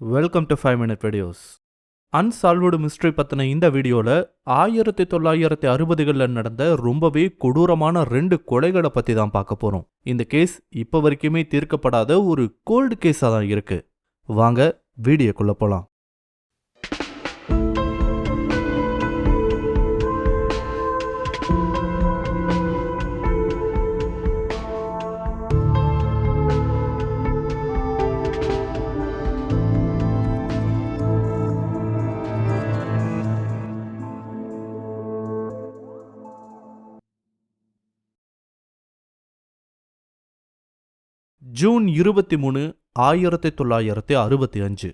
Welcome to five minute videos unsolved mystery பற்றின இந்த வீடியோவில் ஆயிரத்தி தொள்ளாயிரத்தி அறுபதுகளில் நடந்த ரொம்பவே கொடூரமான ரெண்டு கொலைகளை பற்றி தான் பார்க்க போகிறோம் இந்த கேஸ் இப்போ வரைக்குமே தீர்க்கப்படாத ஒரு கோல்டு கேஸாக தான் இருக்கு. வாங்க வீடியோக்குள்ளே போகலாம் ஜூன் இருபத்தி மூணு ஆயிரத்தி தொள்ளாயிரத்தி அறுபத்தி அஞ்சு.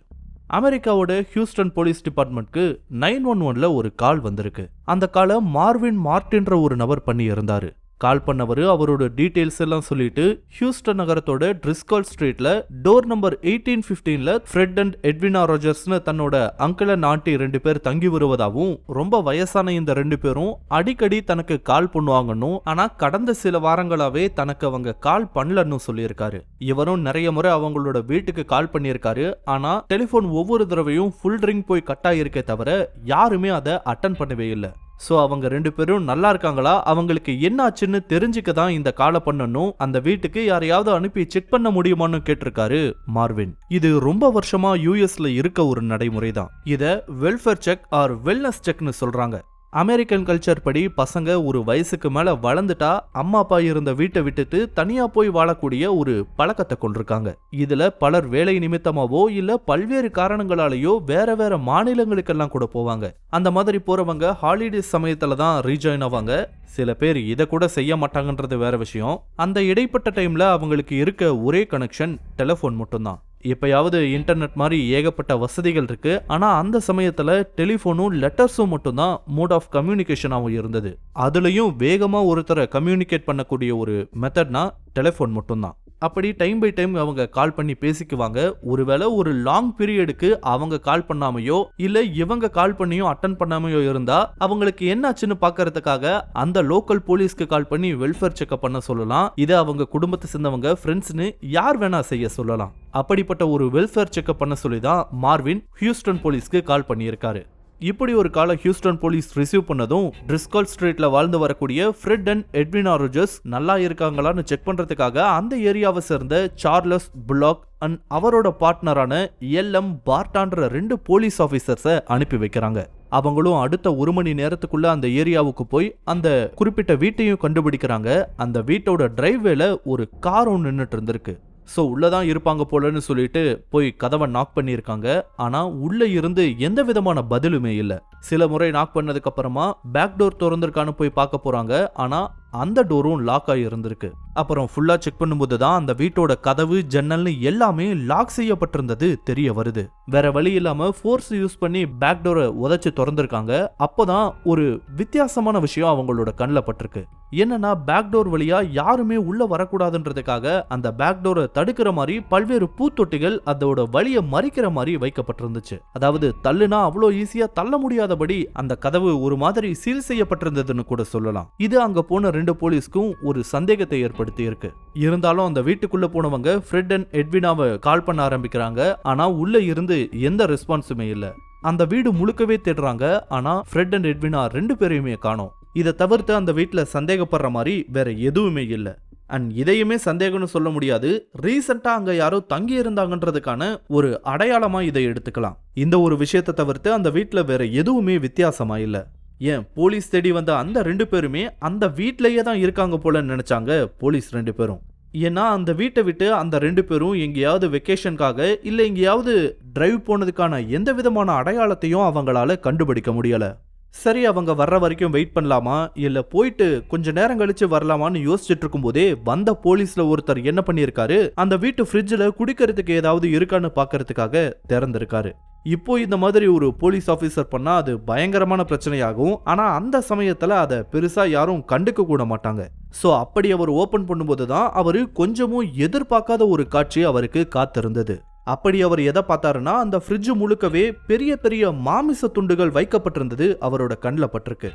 அமெரிக்காவோட ஹியூஸ்டன் போலீஸ் டிபார்ட்மெண்ட்க்கு நைன் ஒன் ஒன்ல ஒரு கால் வந்திருக்கு. அந்த காலை மார்வின் மார்டின்ற ஒரு நபர் பண்ணி இருந்தாரு கால் பண்ணவர் அவரோட டீட்டெயில்ஸ் எல்லாம் சொல்லிட்டு ஹியூஸ்டன் நகரத்தோட ட்ரிஸ்கால் ஸ்ட்ரீட்ல டோர் நம்பர் எயிட்டீன் பிப்டீன்ல ஃப்ரெட் அண்ட் எட்வினா ரோஜர்ஸ்னு தன்னோட அங்கிள் அண்ட் ஆண்டி ரெண்டு பேர் தங்கி வருவதாகவும் ரொம்ப வயசான இந்த ரெண்டு பேரும் அடிக்கடி தனக்கு கால் பண்ணுவாங்கன்னும் ஆனா கடந்த சில வாரங்களாவே தனக்கு அவங்க கால் பண்ணலன்னு சொல்லியிருக்காரு. இவரும் நிறைய முறை அவங்களோட வீட்டுக்கு கால் பண்ணியிருக்காரு ஆனா டெலிபோன் ஒவ்வொரு தடவையும் ஃபுல் ரிங் போய் கட் ஆகியிருக்கே தவிர யாருமே அதை அட்டன் பண்ணவே இல்லை. ஸோ அவங்க ரெண்டு பேரும் நல்லா இருக்காங்களா? அவங்களுக்கு என்ன ஆச்சுன்னு தெரிஞ்சுக்க தான் இந்த காலை பண்ணணும். அந்த வீட்டுக்கு யாரையாவது அனுப்பி செக் பண்ண முடியுமான்னு கேட்டிருக்காரு மார்வின். இது ரொம்ப வருஷமா யூஎஸ்ல இருக்க ஒரு நடைமுறை தான் இதை வெல்ஃபேர் செக் ஆர் வெல்னஸ் செக்னு சொல்றாங்க. அமெரிக்கன் கல்ச்சர் படி பசங்க ஒரு வயசுக்கு மேல வளர்ந்துட்டா அம்மா அப்பா இருந்த வீட்டை விட்டுட்டு தனியா போய் வாழக்கூடிய ஒரு பழக்கத்தை கொண்டிருக்காங்க. இதுல பலர் வேலை நிமித்தமாவோ இல்ல பல்வேறு காரணங்களாலேயோ வேற வேற மாநிலங்களுக்கெல்லாம் கூட போவாங்க. அந்த மாதிரி போறவங்க ஹாலிடேஸ் சமயத்துல தான் ரீஜாயின் ஆவாங்க. சில பேர் இதை கூட செய்ய மாட்டாங்கன்றது வேற விஷயம். அந்த இடைப்பட்ட டைம்ல அவங்களுக்கு இருக்க ஒரே கனெக்ஷன் டெலிஃபோன் மட்டும்தான். எப்பயாவது இன்டர்நெட் மாதிரி ஏகப்பட்ட வசதிகள் இருக்குது ஆனால் அந்த சமயத்தில் டெலிஃபோனும் லெட்டர்ஸும் மட்டும்தான் மோட் ஆஃப் கம்யூனிகேஷனாகவும் இருந்தது. அதுலயும் வேகமாக ஒருத்தரை கம்யூனிகேட் பண்ணக்கூடிய ஒரு மெத்தட்னா டெலிஃபோன் மட்டும்தான். அப்படி டைம் பை டைம் அவங்க கால் பண்ணி பேசிக்குவாங்க. ஒருவேளை ஒரு லாங் பீரியடுக்கு அவங்க கால் பண்ணாமையோ இல்ல இவங்க கால் பண்ணியும் அட்டன் பண்ணாமையோ இருந்தா அவங்களுக்கு என்னாச்சுன்னு பாக்குறதுக்காக அந்த லோக்கல் போலீஸ்க்கு கால் பண்ணி வெல்ஃபேர் செக்அப் பண்ண சொல்லலாம். இதை அவங்க குடும்பத்தை சேர்ந்தவங்க ஃப்ரெண்ட்ஸ்னு யார் வேணா செய்ய சொல்லலாம். அப்படிப்பட்ட ஒரு வெல்ஃபேர் செக்அப் பண்ண சொல்லி தான் மார்வின் ஹியூஸ்டன் போலீஸ்க்கு கால் பண்ணியிருக்காரு. இப்படி ஒரு கால ஹியூஸ்டன் போலீஸ் ரிசீவ் பண்ணதும் ட்ரிஸ்கால் ஸ்ட்ரீட்ல வாழ்ந்து வரக்கூடிய ஃப்ரெட் அண்ட் எட்வின் ஆரோஜஸ் நல்லா இருக்காங்களான்னு செக் பண்றதுக்காக அந்த ஏரியாவை சேர்ந்த சார்லஸ் புலாக் அண்ட் அவரோட பார்ட்னரான எல்எம் பார்ட்டான்ற ரெண்டு போலீஸ் ஆஃபீஸர்ஸை அனுப்பி வைக்கிறாங்க. அவங்களும் அடுத்த ஒரு மணி நேரத்துக்குள்ள அந்த ஏரியாவுக்கு போய் அந்த குறிப்பிட்ட வீட்டையும் கண்டுபிடிக்கிறாங்க. அந்த வீட்டோட டிரைவேல ஒரு கார் ஒன்று நின்றுட்டு இருந்திருக்கு. ஸோ உள்ளே தான் இருப்பாங்க போலன்னு சொல்லிட்டு போய் கதவை நாக் பண்ணியிருக்காங்க. ஆனால் உள்ளே இருந்து எந்த விதமான பதிலுமே இல்லை. சில முறை நாக் பண்ணதுக்கப்புறமா பேக் டோர் திறந்திருக்கான்னு போய் பார்க்க போகிறாங்க ஆனால் அந்த டோரும் லாக் ஆகி இருந்திருக்கு. அப்புறம் ஃபுல்லா செக் பண்ணும்போது தான் அந்த வீட்டோட கதவு ஜன்னல்னு எல்லாமே லாக் செய்யப்பட்டிருந்தது தெரிய வருது. வேற வழி இல்லாம ஃபோர்ஸ் யூஸ் பண்ணி பேக் டோரை உதைச்சு திறந்திருக்காங்க. அப்போதான் ஒரு வித்தியாசமான விஷயம் அவங்களோட கண்ணில் பட்டிருக்கு. என்னன்னா பேக் டோர் வழியா யாருமே உள்ள வரக்கூடாதுன்றதுக்காக அந்த பேக் டோரை தடுக்கிற மாதிரி பல்வேறு பூத்தொட்டிகள் அதோட வழியை மறிக்கிற மாதிரி வைக்கப்பட்டிருந்துச்சு. அதாவது தள்ளுனா அவ்வளோ ஈஸியா தள்ள முடியாதபடி அந்த கதவு ஒரு மாதிரி சீல் செய்யப்பட்டிருந்ததுன்னு கூட சொல்லலாம். இது அங்க போன ரெண்டு போலீஸ்க்கும் ஒரு சந்தேகத்தை ஏற்படுத்தி இருக்கு. இருந்தாலும் அந்த வீட்டுக்குள்ள போனவங்க ஃப்ரெட் அண்ட் எட்வினாவை கால் பண்ண ஆரம்பிக்கிறாங்க. ஆனா உள்ள இருந்து எந்த ரெஸ்பான்ஸுமே இல்ல. அந்த வீடு முழுக்கவே தேடுறாங்க. ஆனா ஃப்ரெட் அண்ட் எட்வினா ரெண்டு பேரையுமே காணோம். இதை தவிர்த்து அந்த வீட்டில் சந்தேகப்படுற மாதிரி வேற எதுவுமே இல்லை. அண்ட் இதையுமே சந்தேகம்னு சொல்ல முடியாது. ரீசெண்டாக அங்கே யாரோ தங்கி இருந்தாங்கன்றதுக்கான ஒரு அடையாளமாக இதை எடுத்துக்கலாம். இந்த ஒரு விஷயத்தை தவிர்த்து அந்த வீட்டில் வேற எதுவுமே வித்தியாசமாக இல்லை. ஏன் போலீஸ் தேடி வந்த அந்த ரெண்டு பேருமே அந்த வீட்டிலேயே தான் இருக்காங்க போலன்னு நினைச்சாங்க போலீஸ் ரெண்டு பேரும். ஏன்னா அந்த வீட்டை விட்டு அந்த ரெண்டு பேரும் எங்கேயாவது வெக்கேஷனுக்காக இல்லை எங்கேயாவது டிரைவ் போனதுக்கான எந்த விதமான அடையாளத்தையும் அவங்களால கண்டுபிடிக்க முடியலை. சரி அவங்க வர்ற வரைக்கும் வெயிட் பண்ணலாமா? இல்லை போயிட்டு கொஞ்ச நேரம் கழிச்சு வரலாமான்னு யோசிச்சுட்டு இருக்கும்போதே வந்த போலீஸ்ல ஒருத்தர் என்ன பண்ணியிருக்காரு? அந்த வீட்டு ஃப்ரிட்ஜில் குடிக்கிறதுக்கு ஏதாவது இருக்கான்னு பார்க்கறதுக்காக திறந்திருக்காரு. இப்போ இந்த மாதிரி ஒரு போலீஸ் ஆஃபீஸர் பண்ணால் அது பயங்கரமான பிரச்சனையாகும். ஆனால் அந்த சமயத்தில் அதை பெருசாக யாரும் கண்டுக்க கூட மாட்டாங்க. ஸோ அப்படி அவர் ஓப்பன் பண்ணும்போது தான் அவர் கொஞ்சமும் எதிர்பார்க்காத ஒரு காட்சி அவருக்கு காத்திருந்தது. அப்படி அவர் எதை பார்த்தாருன்னா அந்த ஃப்ரிட்ஜ் முழுக்கவே பெரிய பெரிய மாமிச துண்டுகள் வைக்கப்பட்டிருந்தது அவரோட கண்ணில் பட்டிருக்கு.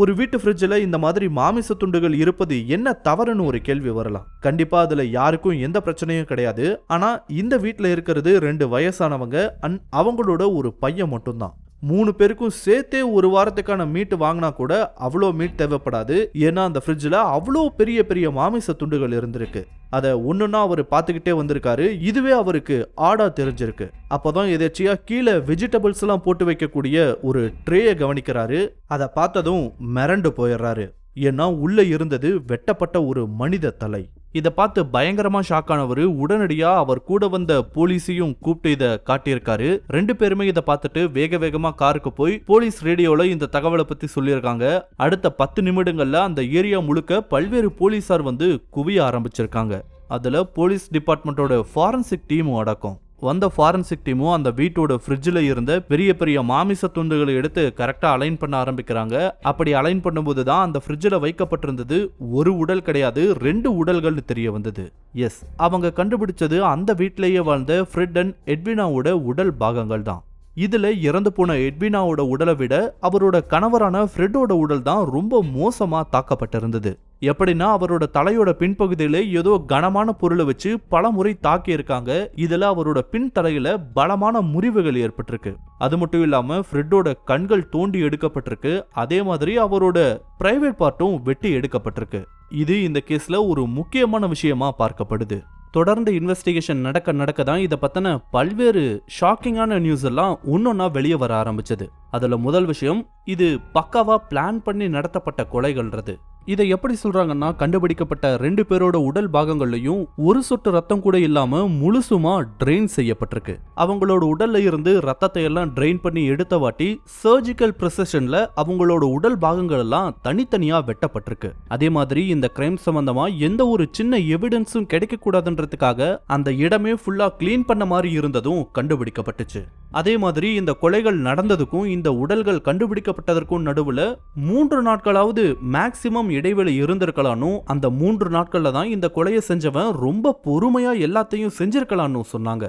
ஒரு வீட்டு ஃப்ரிட்ஜில் இந்த மாதிரி மாமிச துண்டுகள் இருப்பது என்ன தவறுன்னு ஒரு கேள்வி வரலாம். கண்டிப்பாக அதில் யாருக்கும் எந்த பிரச்சனையும் கிடையாது. ஆனால் இந்த வீட்டில் இருக்கிறது ரெண்டு வயசானவங்க அண்ட் அவங்களோட ஒரு பையன் மட்டும்தான். மூணு பேருக்கும் சேர்த்தே ஒரு வாரத்துக்கான மீட் வாங்கினா கூட அவ்வளோ மீட் தேவைப்படாது. ஏன்னா அந்த ஃப்ரிட்ஜில் அவ்வளோ பெரிய பெரிய மாமிச துண்டுகள் இருந்திருக்கு. அதை ஒன்றுன்னா அவர் பார்த்துக்கிட்டே வந்திருக்காரு. இதுவே அவருக்கு ஆடா தெரிஞ்சிருக்கு. அப்போதான் எதாச்சியா கீழே வெஜிடபிள்ஸ்லாம் போட்டு வைக்கக்கூடிய ஒரு ட்ரேயை கவனிக்கிறாரு. அதை பார்த்ததும் மிரண்டு போயிடுறாரு. ஏன்னா உள்ளே இருந்தது வெட்டப்பட்ட ஒரு மனித தலை. இதை பார்த்து பயங்கரமா ஷாக் ஆனவர் உடனடியா அவர் கூட வந்த போலீஸையும் கூப்பிட்டு இதை காட்டியிருக்காரு. ரெண்டு பேருமே இதை பார்த்துட்டு வேக வேகமா காருக்கு போய் போலீஸ் ரேடியோல இந்த தகவலை பத்தி சொல்லியிருக்காங்க. அடுத்த பத்து நிமிடங்கள்ல அந்த ஏரியா முழுக்க பல்வேறு போலீசார் வந்து குவிய ஆரம்பிச்சிருக்காங்க. அதுல போலீஸ் டிபார்ட்மெண்ட்டோட ஃபாரன்சிக் டீமும் அடக்கம். வந்த ஃபாரன்சிக் டீமும் அந்த வீட்டோட ஃப்ரிட்ஜில் இருந்த பெரிய பெரிய மாமிச துண்டுகளை எடுத்து கரெக்டாக அலைன் பண்ண ஆரம்பிக்கிறாங்க. அப்படி அலைன் பண்ணும்போது தான் அந்த ஃப்ரிட்ஜில் வைக்கப்பட்டிருந்தது ஒரு உடல் கிடையாது ரெண்டு உடல்கள்னு தெரிய வந்தது. எஸ் அவங்க கண்டுபிடிச்சது அந்த வீட்டிலேயே வாழ்ந்த ஃப்ரெட் அண்ட் எட்வினாவோட உடல் பாகங்கள் தான். இதில் இறந்து போன எட்வினாவோட உடலை விட அவரோட கணவரான ஃப்ரெட்டோட உடல் தான் ரொம்ப மோசமாக தாக்கப்பட்டிருந்தது. எப்படின்னா அவரோட தலையோட பின்பகுதியில ஏதோ கனமான பொருளை வச்சு பல முறை தாக்கி இருக்காங்க இதுல அவரோட பின் தலையில பலமான முறிவுகள் ஏற்பட்டிருக்கு. அது மட்டும் இல்லாம ஃப்ரெட்டோட கண்கள் தோண்டி எடுக்கப்பட்டிருக்கு. அதே மாதிரி அவரோட பிரைவேட் பார்ட்டும் வெட்டி எடுக்கப்பட்டிருக்கு. இது இந்த கேஸ்ல ஒரு முக்கியமான விஷயமா பார்க்கப்படுது. தொடர்ந்து இன்வெஸ்டிகேஷன் நடக்க நடக்க தான் இதை பத்தின பல்வேறு ஷாக்கிங்கான நியூஸ் எல்லாம் ஒன்னொன்னா வெளியே வர ஆரம்பிச்சது. அதுல முதல் விஷயம் இது பக்காவா பிளான் பண்ணி நடத்தப்பட்ட கொலைகள்ன்றது. இதை எப்படி சொல்றாங்கன்னா கண்டுபிடிக்கப்பட்ட ரெண்டு பேரோட உடல் பாகங்கள்லயும் ஒரு சொட்டு ரத்தம் கூட இல்லாம முழுசுமா ட்ரெயின் செய்யப்பட்டிருக்கு. அவங்களோட உடல்ல இருந்து ரத்தத்தை எல்லாம் ட்ரெயின் பண்ணி எடுத்த வாட்டி சர்ஜிக்கல் ப்ரிசஷன்ல அவங்களோட உடல் பாகங்கள் எல்லாம் தனித்தனியா வெட்டப்பட்டிருக்கு. அதே மாதிரி இந்த கிரைம் சம்பந்தமா எந்த ஒரு சின்ன எவிடன்ஸும் கிடைக்க கூடாதுன்றதுக்காக அந்த இடமே ஃபுல்லா க்ளீன் பண்ண மாதிரி இருந்ததும் கண்டுபிடிக்கப்பட்டுச்சு. அதே மாதிரி இந்த கொலைகள் நடந்ததுக்கும் இந்த உடல்கள் கண்டுபிடிக்கப்பட்டதற்கும் நடுவுல மூன்று நாட்களாவது மேக்சிமம் இடைவெளி இருந்திருக்கலான்னு அந்த மூன்று நாட்கள்ல தான் இந்த கொலையை செஞ்சவன் ரொம்ப பொறுமையா எல்லாத்தையும் செஞ்சிருக்கலான்னு சொன்னாங்க.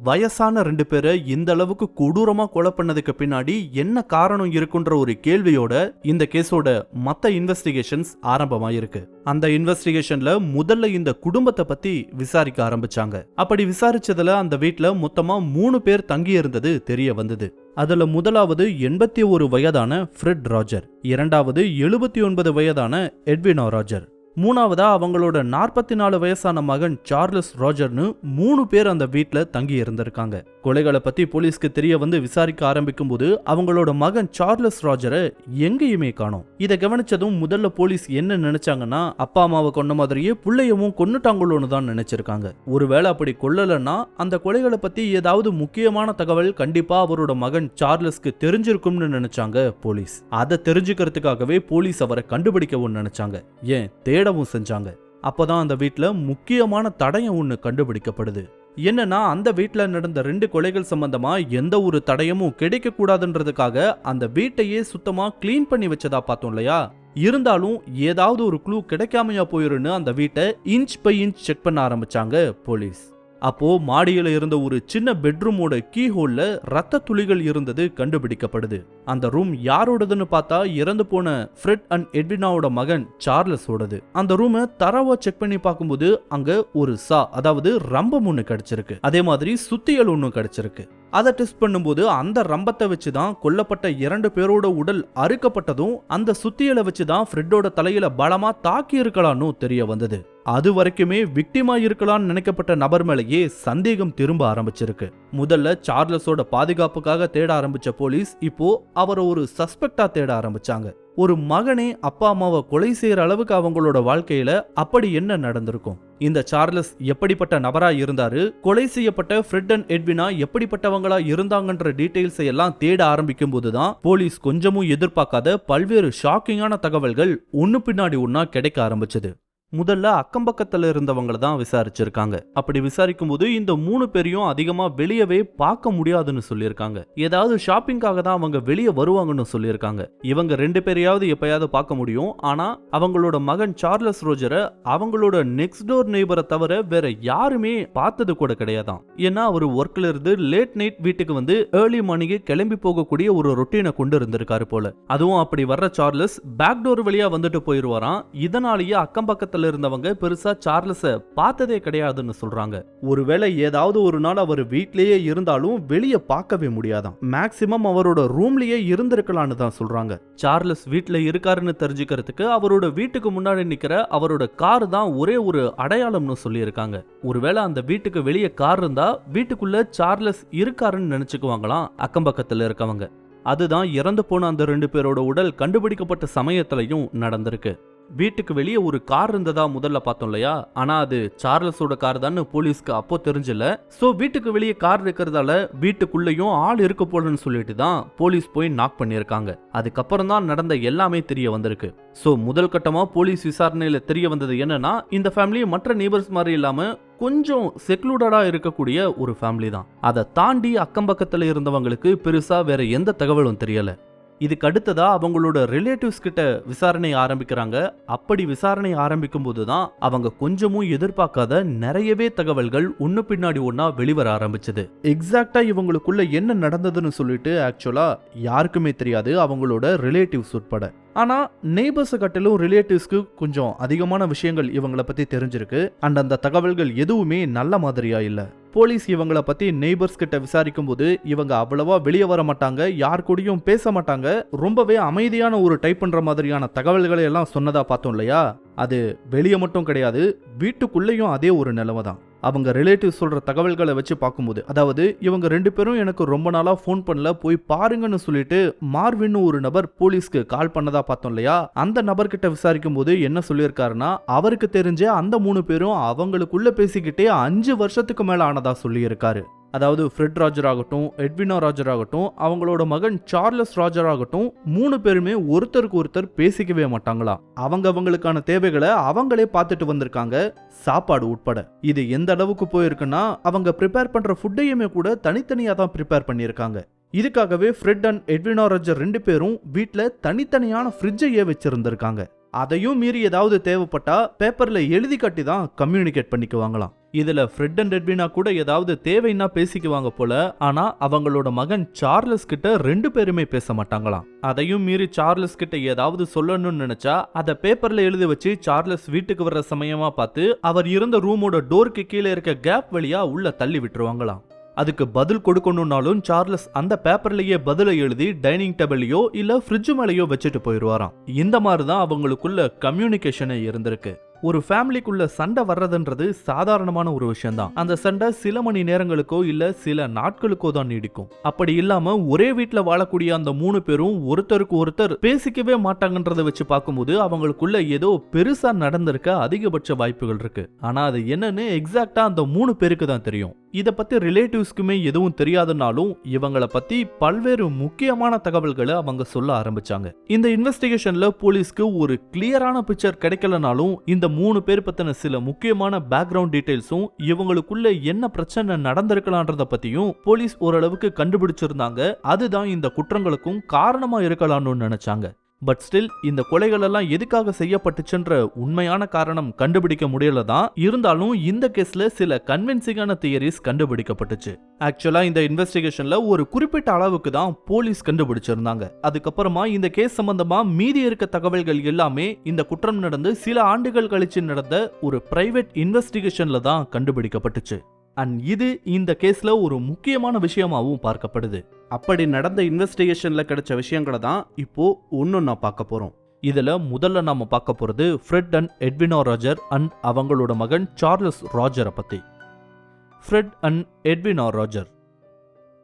வயசான ரெண்டு பேரை இந்த அளவுக்கு கொடூரமா கொலை பண்ணதுக்கு பின்னாடி என்ன காரணம் இருக்குன்ற ஒரு கேள்வியோட இந்த கேஸோட மத்த இன்வெஸ்டிகேஷன்ஸ் ஆரம்பமாயிருக்கு. அந்த இன்வெஸ்டிகேஷன்ல முதல்ல இந்த குடும்பத்தை பத்தி விசாரிக்க ஆரம்பிச்சாங்க. அப்படி விசாரிச்சதுல அந்த வீட்ல மொத்தமா மூணு பேர் தங்கி இருந்தது தெரிய வந்தது. அதுல முதலாவது எண்பத்தி ஒரு வயதான ஃப்ரெட் ராஜர் இரண்டாவது எழுபத்தி ஒன்பது வயதான எட்வினா ராஜர் மூணாவதா அவங்களோட நாற்பத்தி நாலு வயசான மகன் சார்லஸ் ராஜர்னு மூணு பேர் அந்த வீட்டில் தங்கி இருந்திருக்காங்க. கொலைகளை பத்தி போலீஸ்க்கு தெரிய வந்து விசாரிக்க ஆரம்பிக்கும் போது அவங்களோட மகன் சார்லஸ் ராஜரை எங்கேயுமே காணோம். இதை கவனிச்சதும் முதல்ல போலீஸ் என்ன நினைச்சாங்கன்னா அப்பா அம்மாவை கொன்ன மாதிரியே பிள்ளையவும் கொன்னுட்டாங்களோன்னு தான் நினைச்சிருக்காங்க. ஒருவேளை அப்படி கொல்லலைன்னா அந்த கொலைகளை பத்தி ஏதாவது முக்கியமான தகவல் கண்டிப்பா அவரோட மகன் சார்லஸ்க்கு தெரிஞ்சிருக்கும்னு நினைச்சாங்க போலீஸ். அதை தெரிஞ்சுக்கிறதுக்காகவே போலீஸ் அவரை கண்டுபிடிக்கவும் நினைச்சாங்க. ஏன் தேடவும் செஞ்சாங்க. அப்பதான் அந்த வீட்டில் முக்கியமான தடயம் ஒன்று கண்டுபிடிக்கப்படுது. என்னன்னா அந்த வீட்ல நடந்த ரெண்டு கொலைகள் சம்பந்தமா எந்த ஒரு தடயமும் கிடைக்க கூடாதுன்றதுக்காக அந்த வீட்டையே சுத்தமா கிளீன் பண்ணி வச்சதா பார்த்தோம் இல்லையா? இருந்தாலும் ஏதாவது ஒரு க்ளூ கிடைக்காமையா போயிருன்னு அந்த வீட்டை இன்ச் பை இன்ச் செக் பண்ண ஆரம்பிச்சாங்க போலீஸ். அப்போ மாடியில் இருந்த ஒரு சின்ன பெட்ரூமோட கீ ஹோல்ல ரத்த துளிகள் இருந்தது கண்டுபிடிக்கப்படுது. அந்த ரூம் யாரோடதுன்னு பார்த்தா இறந்து போன ஃப்ரெட் அண்ட் எட்வினாவோட மகன் சார்லஸோடது. அந்த ரூமை தரவா செக் பண்ணி பார்க்கும்போது அங்க ஒரு சா அதாவது ரம்பம் ஒன்று கிடைச்சிருக்கு. அதே மாதிரி சுத்தியல் ஒன்று கிடைச்சிருக்கு. அதை டெஸ்ட் பண்ணும்போது அந்த ரம்பத்தை வச்சு தான் கொல்லப்பட்ட இரண்டு பேரோட உடல் அறுக்கப்பட்டதும் அந்த சுத்தியலை வச்சு தான் ஃப்ரெட்டோட தலையில பலமா தாக்கி இருக்கலாம்னு தெரிய வந்தது. அது வரைக்குமே விக்டிமா இருக்கலாம்னு நினைக்கப்பட்ட நபர் மேலேயே சந்தேகம் திரும்ப ஆரம்பிச்சிருக்கு. முதல்ல சார்லஸோட பாதுகாப்புக்காக தேட ஆரம்பிச்ச போலீஸ் இப்போ அவரை ஒரு சஸ்பெக்டா தேட ஆரம்பிச்சாங்க. ஒரு மகனே அப்பா அம்மாவை கொலை செய்யற அளவுக்கு அவங்களோட வாழ்க்கையில அப்படி என்ன நடந்திருக்கும்? இந்த சார்லஸ் எப்படிப்பட்ட நபரா இருந்தாரு? கொலை செய்யப்பட்ட ஃப்ரெட் அண்ட் எட்வினா எப்படிப்பட்டவங்களா இருந்தாங்கன்ற டீடைல்ஸ் எல்லாம் தேட ஆரம்பிக்கும் போதுதான் போலீஸ் கொஞ்சமும் எதிர்பார்க்காத பல்வேறு ஷாக்கிங்கான தகவல்கள் ஒன்னு பின்னாடி ஒன்னா கிடைக்க ஆரம்பிச்சது. முதல்ல அக்கம்பக்கத்துல இருந்தவங்கள தான் விசாரிச்சிருக்காங்க. அப்படி விசாரிக்கும் போது இந்த மூணு பேரையும் அதிகமா வெளியவே பார்க்க முடியாதுன்னு சொல்லியிருக்காங்க. ஏதாவது ஷாப்பிங்காக தான் அவங்க வெளியே வருவாங்கன்னு சொல்லியிருக்காங்க. இவங்க ரெண்டு பேரையாவது எப்பயாவது பார்க்க முடியும். ஆனா அவங்களோட மகன் சார்லஸ் ரோஜரை அவங்களோட நெக்ஸ்ட் டோர் நெய்பரை தவிர வேற யாருமே பார்த்தது கூட கிடையாதான். ஏன்னா அவர் ஒர்க்ல இருந்து லேட் நைட் வீட்டுக்கு வந்து ஏர்லி மார்னிங்கே கிளம்பி போகக்கூடிய ஒரு ரொட்டீனை கொண்டு இருந்திருக்காரு போல. அதுவும் அப்படி வர்ற சார்லஸ் பேக் டோர் வழியா வந்துட்டு போயிருவாராம். இதனாலேயே அக்கம் பக்கத்துல இருந்தவங்க பெருசா சார்லஸ பார்த்ததே கிடையாதுன்னு சொல்றாங்க. ஒருவேளை ஏதாவது ஒரு நாள் அவர் வீட்லயே இருந்தாலும் வெளியே பார்க்கவே முடியாதாம் மேக்சிமம் அவரோட ரூம்லயே இருந்திருக்கலாம்னு தான் சொல்றாங்க. சார்லஸ் வீட்ல இருக்காருன்னு தெரிஞ்சுக்கிறதுக்கு அவரோட வீட்டுக்கு முன்னாடி நிக்கிற அவரோட கார் தான் ஒரே ஒரு அடையாளம்னு சொல்லியிருக்காங்க. ஒருவேளை அந்த வீட்டுக்கு வெளியே கார் இருந்தா வீட்டுக்குள்ள சார்லஸ் இருக்காருன்னு நினைச்சுக்குவாங்களாம் அக்கம் பக்கத்துல இருக்கவங்க. அதுதான் இறந்து போன அந்த ரெண்டு பேரோட உடல் கண்டுபிடிக்கப்பட்ட சமயத்திலையும் நடந்திருக்கு. வீட்டுக்கு வெளியே ஒரு கார் இருந்ததா முதல்ல பார்த்தோம் இல்லையா? ஆனா அது சார்லஸோட கார் தான் போலீஸ்க்கு அப்போ தெரிஞ்சல சோ வீட்டுக்கு வெளியே கார் இருக்கிறதால வீட்டுக்குள்ளேயும் ஆள் இருக்க போலன்னு சொல்லிட்டு தான் போலீஸ் போய் நாக் பண்ணியிருக்காங்க. அதுக்கப்புறம் தான் நடந்த எல்லாமே தெரிய வந்திருக்கு. சோ முதல் கட்டமா போலீஸ் விசாரணையில தெரிய வந்தது என்னன்னா இந்த ஃபேமிலி மற்ற நெய்பர்ஸ் மாதிரி இல்லாம கொஞ்சம் செக்லூடடா இருக்கக்கூடிய ஒரு ஃபேமிலி தான். அதை தாண்டி அக்கம் பக்கத்துல இருந்தவங்களுக்கு பெருசா வேற எந்த தகவலும் தெரியல. இதுக்கு அடுத்ததா அவங்களோட ரிலேட்டிவ்ஸ் கிட்ட விசாரணை ஆரம்பிக்கிறாங்க. அப்படி விசாரணை ஆரம்பிக்கும் போது தான் அவங்க கொஞ்சமும் எதிர்பார்க்காத நிறையவே தகவல்கள் ஒன்று பின்னாடி ஒன்னா வெளிவர ஆரம்பிச்சது. எக்ஸாக்டா இவங்களுக்குள்ள என்ன நடந்ததுன்னு சொல்லிட்டு ஆக்சுவலா யாருக்குமே தெரியாது அவங்களோட ரிலேட்டிவ்ஸ் உட்பட. ஆனால் நெய்பர்ஸை கட்டிலும் ரிலேட்டிவ்ஸ்க்கு கொஞ்சம் அதிகமான விஷயங்கள் இவங்களை பற்றி தெரிஞ்சிருக்கு. அண்ட் அந்த தகவல்கள் எதுவுமே நல்ல மாதிரியா இல்லை. போலீஸ் இவங்களை பத்தி நெய்பர்ஸ் கிட்ட விசாரிக்கும் போது இவங்க அவ்வளவா வெளியே வர மாட்டாங்க யார் கூடயும் பேச மாட்டாங்க ரொம்பவே அமைதியான ஒரு டைப் பண்ற மாதிரியான தகவல்களை எல்லாம் சொன்னதா பார்த்தோம் இல்லையா? அது வெளியே மட்டும் கிடையாது வீட்டுக்குள்ளேயும் அதே ஒரு நிலவை தான். அவங்க ரிலேட்டிவ் சொல்கிற தகவல்களை வச்சு பார்க்கும்போது அதாவது இவங்க ரெண்டு பேரும் எனக்கு ரொம்ப நாளாக ஃபோன் பண்ணல போய் பாருங்கன்னு சொல்லிட்டு மார்வின் ஒரு நபர் போலீஸ்க்கு கால் பண்ணதா பார்த்தோம் இல்லையா? அந்த நபர்கிட்ட விசாரிக்கும் போது என்ன சொல்லியிருக்காருன்னா அவருக்கு தெரிஞ்ச அந்த மூணு பேரும் அவங்களுக்குள்ள பேசிக்கிட்டே அஞ்சு வருஷத்துக்கு மேல ஆனதா சொல்லியிருக்காரு. அதாவது ஃப்ரெட் ராஜர் ஆகட்டும் எட்வினா ராஜர் ஆகட்டும் அவங்களோட மகன் சார்லஸ் ராஜர் ஆகட்டும் மூணு பேருமே ஒருத்தருக்கு ஒருத்தர் பேசிக்கவே மாட்டாங்களாம் அவங்க அவங்களுக்கான தேவைகளை அவங்களே பார்த்துட்டு வந்திருக்காங்க சாப்பாடு உட்பட. இது எந்த அளவுக்கு போயிருக்குன்னா அவங்க ப்ரிப்பேர் பண்ற ஃபுட்டையுமே கூட தனித்தனியா தான் ப்ரிப்பேர் பண்ணியிருக்காங்க. இதுக்காகவே ஃப்ரெட் அண்ட் எட்வினா ராஜர் ரெண்டு பேரும் வீட்டில் தனித்தனியான ஃப்ரிட்ஜையே வச்சிருந்திருக்காங்க. அதையும் மீறி ஏதாவது தேவைப்பட்டா பேப்பர்ல எழுதி கட்டி தான் கம்யூனிகேட் பண்ணிக்குவாங்களாம். இதுல ஃப்ரெட் அண்ட் ரெட்வினா கூட ஏதாவது தேவைன்னா பேசிக்குவாங்க போல ஆனா அவங்களோட மகன் சார்லஸ் கிட்ட ரெண்டு பேருமே பேச மாட்டாங்களாம். அதையும் மீறி சார்லஸ் கிட்ட ஏதாவது சொல்லணும்னு நினைச்சா அதை பேப்பர்ல எழுதி வச்சு சார்லஸ் வீட்டுக்கு வர்ற சமயமா பார்த்து அவர் இருந்த ரூமோட டோருக்கு கீழே இருக்க கேப் வழியா உள்ள தள்ளி விட்டுருவாங்களாம். அதுக்கு பதில் கொடுக்கணும்னாலும் சார்லஸ் அந்த பேப்பர்லயே பதிலை எழுதி டைனிங் டேபிளையோ இல்ல ஃப்ரிட்ஜ் மேலேயோ வச்சுட்டு போயிடுவாராம். இந்த மாதிரி தான் அவங்களுக்குள்ள கம்யூனிகேஷனே இருந்திருக்கு. ஒரு ஃபேமிலிக்குள்ள சண்டை வர்றதுன்றது சாதாரணமான ஒரு விஷயம்தான். அந்த சண்டை சில மணி நேரங்களுக்கோ இல்ல சில நாட்களுக்கோ தான் நீடிக்கும். அப்படி இல்லாம ஒரே வீட்டுல வாழக்கூடிய அந்த மூணு பேரும் ஒருத்தருக்கு ஒருத்தர் பேசிக்கவே மாட்டாங்கன்றதை வச்சு பார்க்கும்போது அவங்களுக்குள்ள ஏதோ பெருசா நடந்திருக்க அதிகபட்ச வாய்ப்புகள் இருக்கு. ஆனா அது என்னன்னு எக்ஸாக்டா அந்த மூணு பேருக்கு தான் தெரியும். இத பத்தி ரிலேட்டிவ்ஸ்க்குமே எதுவும் தெரியாதுனாலும் இவங்கள பத்தி பல்வேறு முக்கியமான தகவல்களை அவங்க சொல்ல ஆரம்பிச்சாங்க. இந்த இன்வெஸ்டிகேஷன்ல போலீஸ்க்கு ஒரு கிளியரான பிக்சர் கிடைக்கலனாலும் இந்த மூணு பேர் பத்தின சில முக்கியமான பேக்ரவுண்ட் டீடைல்ஸும் இவங்களுக்குள்ள என்ன பிரச்சனை நடந்திருக்கலான்றத பத்தியும் போலீஸ் ஓரளவுக்கு கண்டுபிடிச்சிருந்தாங்க. அதுதான் இந்த குற்றங்களுக்கும் காரணமா இருக்கலாம்னு நினச்சாங்க. பட் ஸ்டில் இந்த கொலைகள் எல்லாம் எதுக்காக செய்யப்பட்டுச்சுன்ற உண்மையான காரணம் கண்டுபிடிக்க முடியல தான். இருந்தாலும் இந்த கேஸ்ல சில கன்வின்சிங்கான தியரிஸ் கண்டுபிடிக்கப்பட்டுச்சு. ஆக்சுவலா இந்த இன்வெஸ்டிகேஷன்ல ஒரு குறிப்பிட்ட அளவுக்கு தான் போலீஸ் கண்டுபிடிச்சிருந்தாங்க. அதுக்கப்புறமா இந்த கேஸ் சம்பந்தமா மீதி இருக்க தகவல்கள் எல்லாமே இந்த குற்றம் நடந்து சில ஆண்டுகள் கழிச்சு நடந்த ஒரு பிரைவேட் இன்வெஸ்டிகேஷன்ல தான் கண்டுபிடிக்கப்பட்டுச்சு. அண்ட் இது இந்த கேஸ்ல ஒரு முக்கியமான விஷயமாவும் பார்க்கப்படுது. அப்படி நடந்த இன்வெஸ்டிகேஷன்ல கிடைச்ச விஷயங்களை தான் இப்போ ஒன்னொன்னா பார்க்க போறோம். இதுல முதல்ல நாம பார்க்க போறது Fred and Edwina Roger and அவங்களோட மகன் சார்லஸ் ராஜரை பத்தி. ஃப்ரெட் அண்ட் எட்வினா ராஜர்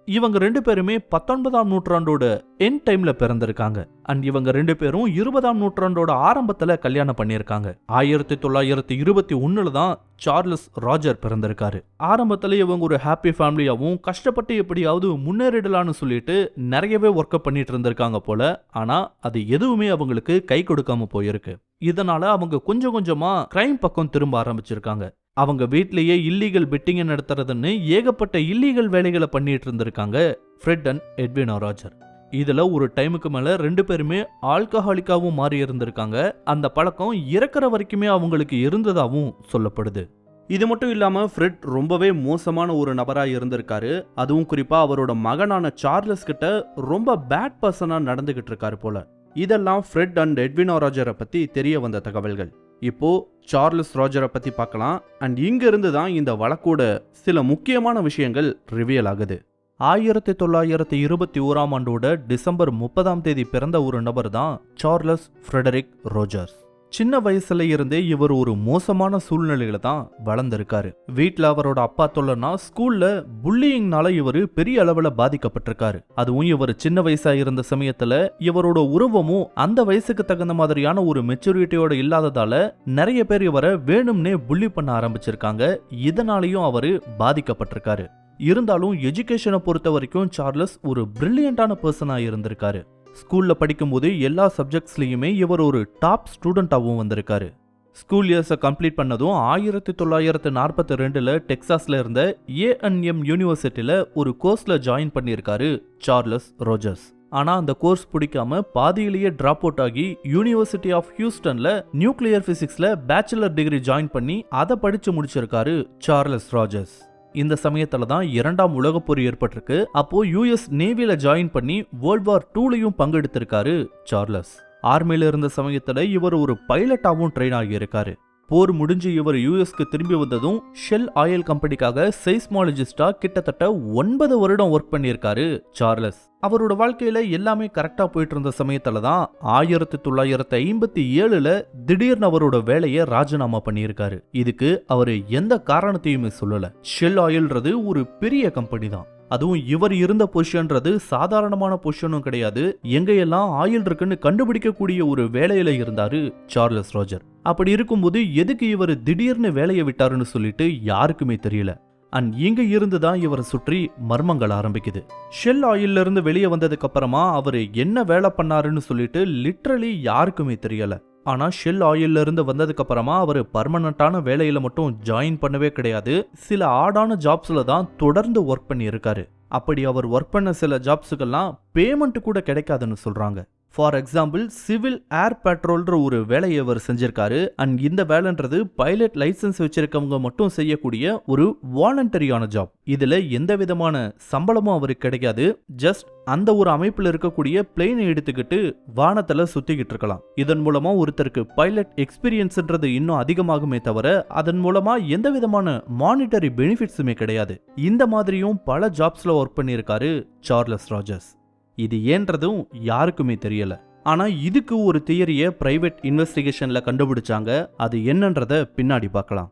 இவங்க ரெண்டு பேருமே பத்தொன்பதாம் நூற்றாண்டோட என் டைம்ல பிறந்திருக்காங்க. அண்ட் இவங்க ரெண்டு பேரும் இருபதாம் நூற்றாண்டோட ஆரம்பத்துல கல்யாணம் பண்ணியிருக்காங்க. ஆயிரத்தி தொள்ளாயிரத்தி இருபத்தி ஒன்னுல தான் சார்லஸ் ராஜர் பிறந்திருக்காரு. ஆரம்பத்துல இவங்க ஒரு ஹாப்பி ஃபேமிலியாவும் கஷ்டப்பட்டு எப்படியாவது முன்னேறிடலாம்னு சொல்லிட்டு நிறையவே ஒர்க் பண்ணிட்டு இருந்திருக்காங்க போல. ஆனா அது எதுவுமே அவங்களுக்கு கை கொடுக்காம போயிருக்கு. இதனால அவங்க கொஞ்சம் கொஞ்சமா கிரைம் பக்கம் திரும்ப ஆரம்பிச்சிருக்காங்க. அவங்க வீட்லேயே இல்லீகல் பெட்டிங்கை நடத்துறதுன்னு ஏகப்பட்ட இல்லீகல் வேலைகளை பண்ணிட்டு இருந்திருக்காங்க ஃப்ரெட் அண்ட் எட்வினா ராஜர் இதில் ஒரு டைமுக்கு மேலே ரெண்டு பேருமே ஆல்கஹாலிக்காகவும் மாறி இருந்திருக்காங்க. அந்த பழக்கம் இறக்குற வரைக்குமே அவங்களுக்கு இருந்ததாகவும் சொல்லப்படுது. இது மட்டும் இல்லாமல் ஃப்ரெட் ரொம்பவே மோசமான ஒரு நபராக இருந்திருக்காரு. அதுவும் குறிப்பாக அவரோட மகனான சார்லஸ் கிட்ட ரொம்ப பேட் பர்சனாக நடந்துகிட்டு இருக்காரு போல. இதெல்லாம் ஃப்ரெட் அண்ட் எட்வினோ ராஜரை பற்றி தெரிய வந்த தகவல்கள். இப்போ சார்லஸ் ராஜரை பத்தி பார்க்கலாம். அண்ட் இங்க இருந்து தான் இந்த வழக்கோட சில முக்கியமான விஷயங்கள் ரிவியல் ஆகுது. ஆயிரத்தி தொள்ளாயிரத்தி இருபத்தி ஓராம் ஆண்டோட டிசம்பர் முப்பதாம் தேதி பிறந்த ஒரு நபர் தான் சார்லஸ் ஃப்ரெடரிக் ரோஜர்ஸ். சின்ன வயசுல இருந்தே இவர் ஒரு மோசமான சூழ்நிலையில தான் வளர்ந்திருக்காரு. வீட்டில் அவரோட அப்பா தொல்லனா ஸ்கூல்ல புல்லியிங்னால இவர் பெரிய அளவுல பாதிக்கப்பட்டிருக்காரு. அதுவும் இவர் சின்ன வயசா இருந்த சமயத்துல இவரோட உருவமும் அந்த வயசுக்கு தகுந்த மாதிரியான ஒரு மெச்சூரிட்டியோட இல்லாததால நிறைய பேர் இவரை வேணும்னே புள்ளி பண்ண ஆரம்பிச்சிருக்காங்க. இதனாலையும் அவர் பாதிக்கப்பட்டிருக்காரு. இருந்தாலும் எஜுகேஷனை பொறுத்த வரைக்கும் சார்லஸ் ஒரு பிரில்லியண்டான பர்சனாக இருந்திருக்காரு. ஸ்கூல்ல படிக்கும்போது எல்லா சப்ஜெக்ட்ஸ்லயுமே இவர் ஒரு டாப் ஸ்டூடெண்ட்டாகவும் வந்திருக்காரு. ஸ்கூல் இயர்ஸை கம்ப்ளீட் பண்ணதும் ஆயிரத்தி தொள்ளாயிரத்து நாற்பத்தி ரெண்டுல டெக்சாஸ்ல இருந்த ஏஎன்எம் யூனிவர்சிட்டியில் ஒரு கோர்ஸ்ல ஜாயின் பண்ணியிருக்காரு சார்லஸ் ரோஜர்ஸ். ஆனா அந்த கோர்ஸ் பிடிக்காம பாதியிலேயே ட்ராப் அவுட் ஆகி யூனிவர்சிட்டி ஆஃப் ஹியூஸ்டன்ல நியூக்ளியர் பிசிக்ஸ்ல பேச்சுலர் டிகிரி ஜாயின் பண்ணி அதை படிச்சு முடிச்சிருக்காரு சார்லஸ் ராஜர்ஸ். இந்த சமயத்துல தான் இரண்டாம் உலகப் போர் ஏற்பட்டிருக்கு. அப்போ யூஎஸ் நேவியில ஜாயின் பண்ணி வேர்ல்ட் வார் டூலையும் பங்கெடுத்திருக்காரு சார்லஸ். ஆர்மியில இருந்த சமயத்துல இவர் ஒரு பைலட்டாவும் ட்ரெயின் ஆகியிருக்காரு போர் முடிஞ்சு இவர் யூஎஸ்க்கு திரும்பி வந்ததும் ஷெல் ஆயில் கம்பெனிக்காக சைஸ்மாலஜிஸ்டா கிட்டத்தட்ட ஒன்பது வருடம் ஒர்க் பண்ணியிருக்காரு சார்லஸ். அவரோட வாழ்க்கையில எல்லாமே கரெக்டா போயிட்டு இருந்த சமயத்துல தான் ஆயிரத்தி தொள்ளாயிரத்தி ஐம்பத்தி ஏழுல திடீர்னு அவரோட வேலையை ராஜினாமா பண்ணியிருக்காரு. இதுக்கு அவரு எந்த காரணத்தையுமே சொல்லல. ஷெல் ஆயில்ன்றது ஒரு பெரிய கம்பெனி தான். அதுவும் இவர் இருந்த பொசிஷன்றது சாதாரணமான பொசிஷனும் கிடையாது. எங்கெல்லாம் ஆயில் இருக்குன்னு கண்டுபிடிக்கக்கூடிய ஒரு வேலையில இருந்தாரு சார்லஸ் ரோஜர். அப்படி இருக்கும்போது எதுக்கு இவர் திடீர்னு வேலையை விட்டாருன்னு சொல்லிட்டு யாருக்குமே தெரியல. அண்ட் இங்க இருந்து தான் இவரை சுற்றி மர்மங்கள் ஆரம்பிக்குது. ஷெல் ஆயில்ல இருந்து வெளியே வந்ததுக்கு அப்புறமா அவர் என்ன வேலை பண்ணாருன்னு சொல்லிட்டு லிட்ரலி யாருக்குமே தெரியல. ஆனால் ஷெல் ஆயிலிருந்து வந்ததுக்கப்புறமா வந்ததுக்கு அப்புறமா அவர் பர்மனண்டான வேலையில் மட்டும் ஜாயின் பண்ணவே கிடையாது. சில ஆடான ஜாப்ஸில் தான் தொடர்ந்து ஒர்க் பண்ணியிருக்காரு. அப்படி அவர் ஒர்க் பண்ண சில ஜாப்ஸுக்கெல்லாம் பேமெண்ட் கூட கிடைக்காதுன்னு சொல்கிறாங்க ஃபார் எக்ஸாம்பிள் சிவில் ஏர் பெட்ரோல்ன்ற ஒரு வேலையை அவர் செஞ்சிருக்காரு. அண்ட் இந்த வேலைன்றது பைலட் லைசன்ஸ் வச்சிருக்கவங்க மட்டும் செய்யக்கூடிய ஒரு வாலண்டரியான ஜாப் இதுல எந்த விதமான சம்பளமும் அவருக்கு கிடைக்காது. ஜஸ்ட் அந்த ஒரு அமைப்பில் இருக்கக்கூடிய பிளெயினை எடுத்துக்கிட்டு வானத்துல சுத்திக்கிட்டு இருக்கலாம். இதன் மூலமா ஒருத்தருக்கு பைலட் எக்ஸ்பீரியன்ஸ்ன்றது இன்னும் அதிகமாகுமே தவிர அதன் மூலமா எந்த விதமான மானிட்டரி பெனிஃபிட்ஸுமே கிடையாது. இந்த மாதிரியும் பல ஜாப்ஸ்ல ஒர்க் பண்ணியிருக்காரு சார்லஸ் ராஜர்ஸ். இது ஏன்றதும் யாருக்குமே தெரியல. ஆனால் இதுக்கு ஒரு தியரியை பிரைவேட் இன்வெஸ்டிகேஷன்ல கண்டுபிடிச்சாங்க. அது என்னன்றத பின்னாடி பார்க்கலாம்.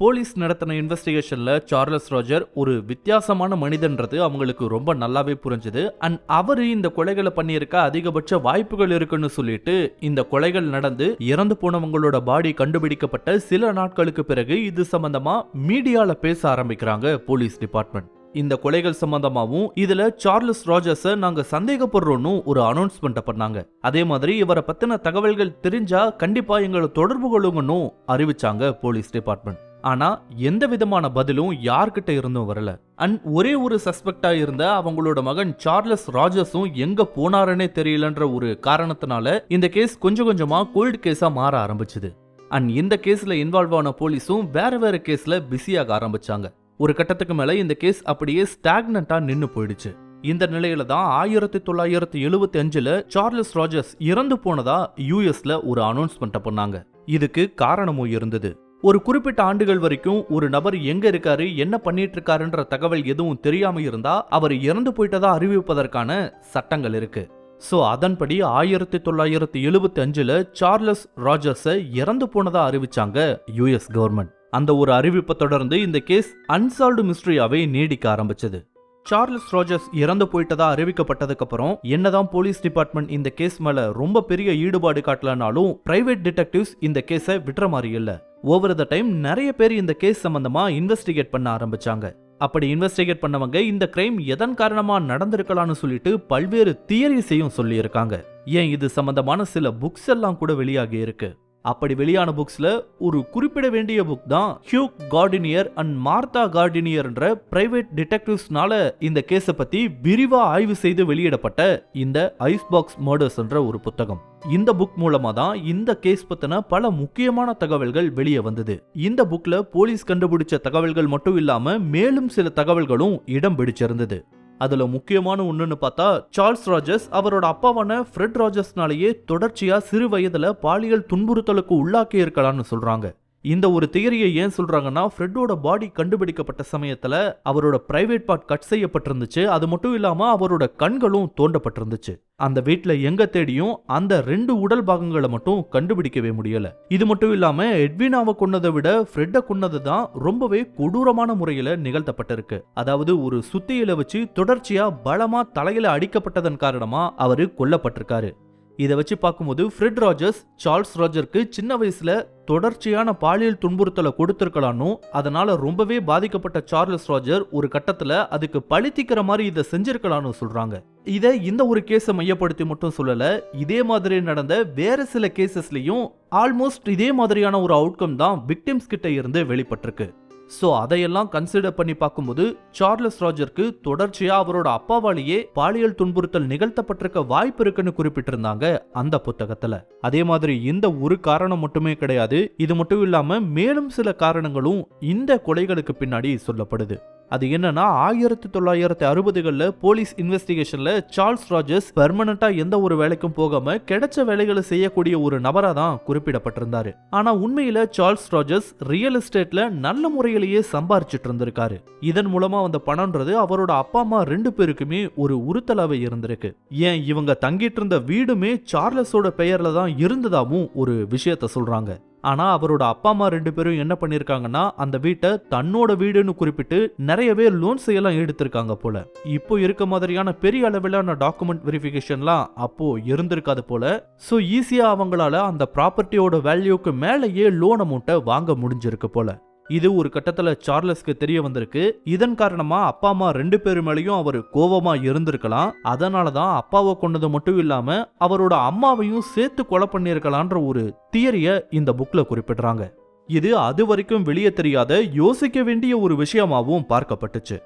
போலீஸ் நடத்தின இன்வெஸ்டிகேஷன்ல சார்லஸ் ராஜர் ஒரு வித்தியாசமான மனிதன்றது அவங்களுக்கு ரொம்ப நல்லாவே புரிஞ்சுது. அண்ட் அவர் இந்த கொலைகளை பண்ணியிருக்க அதிகபட்ச வாய்ப்புகள் இருக்குன்னு சொல்லிட்டு இந்த கொலைகள் நடந்து இறந்து போனவங்களோட பாடி கண்டுபிடிக்கப்பட்ட சில நாட்களுக்கு பிறகு இது சம்பந்தமா மீடியாவில் பேச ஆரம்பிக்கிறாங்க போலீஸ் டிபார்ட்மெண்ட் இந்த கொலைகள் சம்பந்தமாவும் இதுல சார்லஸ் ராஜர்ஸ நாங்க சந்தேகப்படுறோம்னு ஒரு அனௌன்ஸ்மெண்ட் பண்ணாங்க. அதே மாதிரி இவரை பத்தின தகவல்கள் தெரிஞ்சா கண்டிப்பா எங்களை தொடர்பு கொள்ளுங்கன்னு அறிவிச்சாங்க போலீஸ் டிபார்ட்மெண்ட். ஆனா எந்த விதமான பதிலும் யார்கிட்ட இருந்தும் வரல. அண்ட் ஒரே ஒரு சஸ்பெக்டா இருந்த அவங்களோட மகன் சார்லஸ் ராஜர்ஸும் எங்க போனாருன்னே தெரியலன்ற ஒரு காரணத்தினால இந்த கேஸ் கொஞ்சம் கொஞ்சமா கோல்டு கேஸா மாற ஆரம்பிச்சது. அண்ட் இந்த கேஸ்ல இன்வால்வ் ஆன போலீஸும் வேற வேற கேஸ்ல பிஸியாக ஆரம்பிச்சாங்க. ஒரு கட்டத்துக்கு மேல இந்த கேஸ் அப்படியே ஸ்டாக்னண்ட்டாக நின்னு போயிடுச்சு. இந்த நிலையில தான் ஆயிரத்தி தொள்ளாயிரத்தி எழுபத்தி அஞ்சுல சார்லஸ் ராஜர்ஸ் இறந்து போனதா யூஎஸ்ல ஒரு அனௌன்ஸ்மெண்ட்டை பண்ணாங்க. இதுக்கு காரணமும் இருந்தது. ஒரு குறிப்பிட்ட ஆண்டுகள் வரைக்கும் ஒரு நபர் எங்க இருக்காரு என்ன பண்ணிட்டு இருக்காருன்ற தகவல் எதுவும் தெரியாம இருந்தா அவர் இறந்து போயிட்டதா அறிவிப்பதற்கான சட்டங்கள் இருக்கு. சோ அதன்படி ஆயிரத்தி தொள்ளாயிரத்தி எழுபத்தி அஞ்சுல சார்லஸ் ராஜர்ஸை இறந்து போனதா அறிவிச்சாங்க யுஎஸ் கவர்மெண்ட் அந்த ஒரு அறிவிப்பை தொடர்ந்து இந்த கேஸ் அன்சால்வ்டு மிஸ்ட்ரியாவே நீடிக்க ஆரம்பிச்சது. சார்லஸ் ரோஜர்ஸ் இறந்து போயிட்டதா அறிவிக்கப்பட்டதுக்கு அப்புறம் என்னதான் போலீஸ் டிபார்ட்மெண்ட் இந்த கேஸ் மேல ரொம்ப பெரிய ஈடுபாடு காட்டலனாலும் பிரைவேட் டிடெக்டிவ்ஸ் இந்த கேஸை விட்டுற மாதிரி இல்ல. ஓவர் த டைம் நிறைய பேர் இந்த கேஸ் சம்பந்தமா இன்வெஸ்டிகேட் பண்ண ஆரம்பிச்சாங்க. அப்படி இன்வெஸ்டிகேட் பண்ணவங்க இந்த கிரைம் எதன் காரணமா நடந்திருக்கலாம்னு சொல்லிட்டு பல்வேறு தியரிஸையும் சொல்லியிருக்காங்க. ஏன் இது சம்பந்தமான சில புக்ஸ் எல்லாம் கூட வெளியாகி இருக்கு. அப்படி வெளியான புக்ஸ்ல ஒரு குறிப்பிட வேண்டிய புக் தான் ஹியூக் கார்டினியர் அண்ட் மார்த்தா கார்டினியர்ன்ற பிரைவேட் டிடெக்டிவ்ஸ்னால இந்த கேஸை பத்தி விரிவா ஆய்வு செய்து வெளியிடப்பட்ட இந்த ஐஸ் பாக்ஸ் மர்டர்ஸ்ன்ற ஒரு புத்தகம். இந்த புக் மூலமா தான் இந்த கேஸ் பத்தின பல முக்கியமான தகவல்கள் வெளியே வந்தது. இந்த புக்ல போலீஸ் கண்டுபிடிச்ச தகவல்கள் மட்டும் இல்லாம மேலும் சில தகவல்களும் இடம் பிடிச்சிருந்தது. அதில் முக்கியமான ஒன்றுன்னு பார்த்தா சார்ல்ஸ் ராஜர்ஸ் அவரோட அப்பாவான ஃப்ரெட் ராஜர்ஸ்னாலேயே தொடர்ச்சியாக சிறு வயதில் பாலியல் துன்புறுத்தலுக்கு உள்ளாக்கி இருக்கலாம்னு சொல்கிறாங்க இந்த ஒரு தியரியை ஏன் சொல்றாங்கன்னா ஃப்ரெட்டோட பாடி கண்டுபிடிக்கப்பட்ட சமயத்துல அவரோட பிரைவேட் பார்ட் கட் செய்யப்பட்டிருந்துச்சு. அது மட்டும் இல்லாம அவரோட கண்களும் தோண்டப்பட்டிருந்துச்சு. அந்த வீட்ல எங்க தேடியும் அந்த ரெண்டு உடல் பாகங்களை மட்டும் கண்டுபிடிக்கவே முடியல. இது மட்டும் இல்லாம எட்வினாவை கொன்னதை விட ஃப்ரெட்டை கொன்னது தான் ரொம்பவே கொடூரமான முறையில நிகழ்த்தப்பட்டிருக்கு. அதாவது ஒரு சுத்தியில வச்சு தொடர்ச்சியா பலமா தலையில அடிக்கப்பட்டதன் காரணமா அவரு கொல்லப்பட்டிருக்காரு. இதை வச்சு பார்க்கும்போது ஃப்ரெட் ராஜர்ஸ் சார்ல்ஸ் ராஜருக்கு சின்ன வயசுல தொடர்ச்சியான பாலியல் துன்புறுத்தலை கொடுத்துருக்கலான்னு அதனால ரொம்பவே பாதிக்கப்பட்ட சார்லஸ் ராஜர் ஒரு கட்டத்துல அதுக்கு பழித்திக்கிற மாதிரி இதை செஞ்சிருக்கலான்னு சொல்றாங்க. இதை இந்த ஒரு கேஸை மையப்படுத்தி மட்டும் சொல்லல இதே மாதிரி நடந்த வேற சில கேசஸ்லயும் ஆல்மோஸ்ட் இதே மாதிரியான ஒரு அவுட்கம் தான் விக்டிம்ஸ் கிட்ட இருந்து வெளிப்பட்டிருக்கு. ஸோ அதையெல்லாம் கன்சிடர் பண்ணி பார்க்கும்போது சார்லஸ் ராஜருக்கு தொடர்ச்சியா அவரோட அப்பாவாலேயே பாலியல் துன்புறுத்தல் நிகழ்த்தப்பட்டிருக்க வாய்ப்பு இருக்குன்னு குறிப்பிட்டிருந்தாங்க அந்த புத்தகத்துல. அதே மாதிரி இந்த ஒரு காரணம் மட்டுமே கிடையாது இது மட்டும் இல்லாம மேலும் சில காரணங்களும் இந்த கொலைகளுக்கு பின்னாடி சொல்லப்படுது. அது என்னன்னா ஆயிரத்தி தொள்ளாயிரத்தி அறுபதுகளில் போலீஸ் இன்வெஸ்டிகேஷன்ல சார்ல்ஸ் ராஜர்ஸ் பெர்மனண்டா எந்த ஒரு வேலைக்கும் போகாம கிடைச்ச வேலைகளை செய்யக்கூடிய ஒரு நபரா தான் குறிப்பிடப்பட்டிருந்தாரு. ஆனா உண்மையில சார்ல்ஸ் ராஜர்ஸ் ரியல் எஸ்டேட்ல நல்ல முறையிலேயே சம்பாரிச்சிட்டு இருந்திருக்காரு. இதன் மூலமா வந்த பணம்ன்றது அவரோட அப்பா அம்மா ரெண்டு பேருக்குமே ஒரு உறுத்தலாவே இருந்திருக்கு. ஏன் இவங்க தங்கிட்டு இருந்த வீடுமே சார்லஸோட பெயர்ல தான் இருந்ததாவும் ஒரு விஷயத்த சொல்றாங்க. ஆனால் அவரோட அப்பா அம்மா ரெண்டு பேரும் என்ன பண்ணியிருக்காங்கன்னா அந்த வீட்டை தன்னோட வீடுன்னு குறிப்பிட்டு நிறையவே லோன்ஸ் எல்லாம் எடுத்திருக்காங்க போல. இப்போ இருக்க மாதிரியான பெரிய அளவிலான டாக்குமெண்ட் வெரிஃபிகேஷன்லாம் அப்போ இருந்திருக்காது போல. ஸோ ஈஸியாக அவங்களால அந்த ப்ராப்பர்ட்டியோட வேல்யூக்கு மேலேயே லோன் அமௌண்ட்டை வாங்க முடிஞ்சிருக்கு போல. இது ஒரு கட்டத்துல சார்லஸ்க்கு தெரிய வந்திருக்கு. இதன் காரணமா அப்பா அம்மா ரெண்டு பேரு மேலயும் அவர் கோவமா இருந்திருக்கலாம். அதனால தான் அப்பாவை கொண்டது மட்டும் இல்லாம அவரோட அம்மாவையும் சேர்த்து கொலை பண்ணியிருக்கலான்ற ஒரு தியரிய இந்த புக்ல குறிப்பிடுறாங்க. இது அது வரைக்கும் வெளியே தெரியாத யோசிக்க வேண்டிய ஒரு விஷயமாவும் பார்க்கப்பட்டுச்சு.